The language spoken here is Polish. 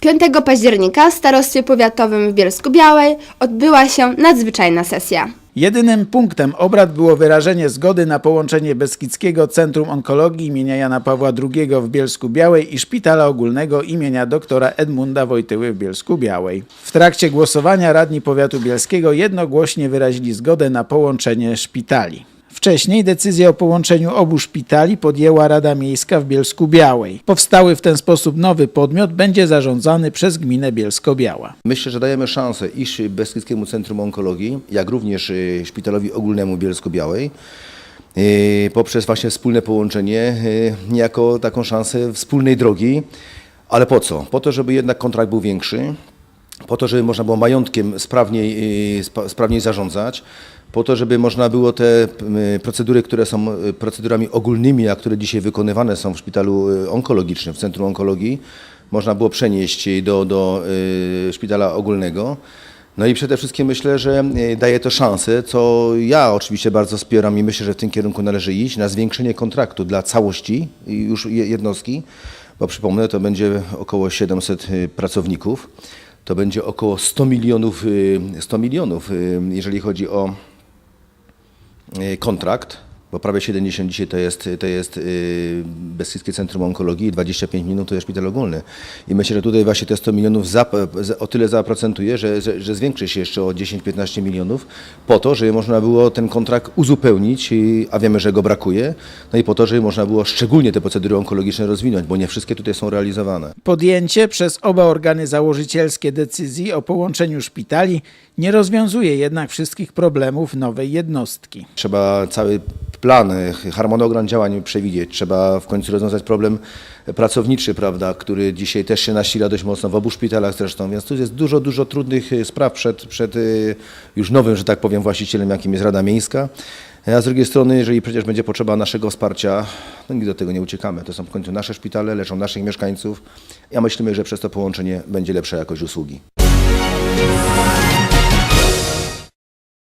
Piątego października w starostwie powiatowym w Bielsku-Białej odbyła się nadzwyczajna sesja. Jedynym punktem obrad było wyrażenie zgody na połączenie Beskidzkiego Centrum Onkologii imienia Jana Pawła II w Bielsku Białej i Szpitala Ogólnego imienia doktora Edmunda Wojtyły w Bielsku Białej. W trakcie głosowania radni powiatu bielskiego jednogłośnie wyrazili zgodę na połączenie szpitali. Wcześniej decyzję o połączeniu obu szpitali podjęła Rada Miejska w Bielsku Białej. Powstały w ten sposób nowy podmiot będzie zarządzany przez gminę Bielsko-Biała. Myślę, że dajemy szansę iż Beskidzkiemu Centrum Onkologii, jak również y, Szpitalowi Ogólnemu Bielsko-Białej y, poprzez właśnie wspólne połączenie, y, niejako taką szansę wspólnej drogi. Ale po co? Po to, żeby jednak kontrakt był większy, po to, żeby można było majątkiem sprawniej, y, sprawniej zarządzać, po to, żeby można było te y, procedury, które są y, procedurami ogólnymi, a które dzisiaj wykonywane są w szpitalu onkologicznym, w Centrum Onkologii, można było przenieść do, do szpitala ogólnego. No i przede wszystkim myślę, że daje to szansę, co ja oczywiście bardzo wspieram i myślę, że w tym kierunku należy iść, na zwiększenie kontraktu dla całości już je- jednostki, bo przypomnę, to będzie około 700 y, pracowników, to będzie około 100 milionów, y, 100 milionów y, jeżeli chodzi o y, kontrakt, bo prawie 70 dzisiaj to jest, to jest y, Beskidzkie Centrum Onkologii i 25 minut to jest szpital ogólny. I myślę, że tutaj właśnie te 100 milionów za- o tyle zaprocentuje, że, że, że zwiększy się jeszcze o 10-15 milionów po to, żeby można było ten kontrakt uzupełnić, y, a wiemy, że go brakuje, no i po to, żeby można było szczególnie te procedury onkologiczne rozwinąć, bo nie wszystkie tutaj są realizowane. Podjęcie przez oba organy założycielskie decyzji o połączeniu szpitali nie rozwiązuje jednak wszystkich problemów nowej jednostki. Trzeba cały plan, harmonogram działań przewidzieć. Trzeba w końcu rozwiązać problem pracowniczy, prawda, który dzisiaj też się nasila dość mocno w obu szpitalach zresztą, więc tu jest dużo, dużo trudnych e, spraw przed, przed e, już nowym, że tak powiem, właścicielem, jakim jest Rada Miejska. A z drugiej strony, jeżeli przecież będzie potrzeba naszego wsparcia, no nigdy do tego nie uciekamy. To są w końcu nasze szpitale, leczą naszych mieszkańców. Ja myślimy, że przez to połączenie będzie lepsza jakość usługi.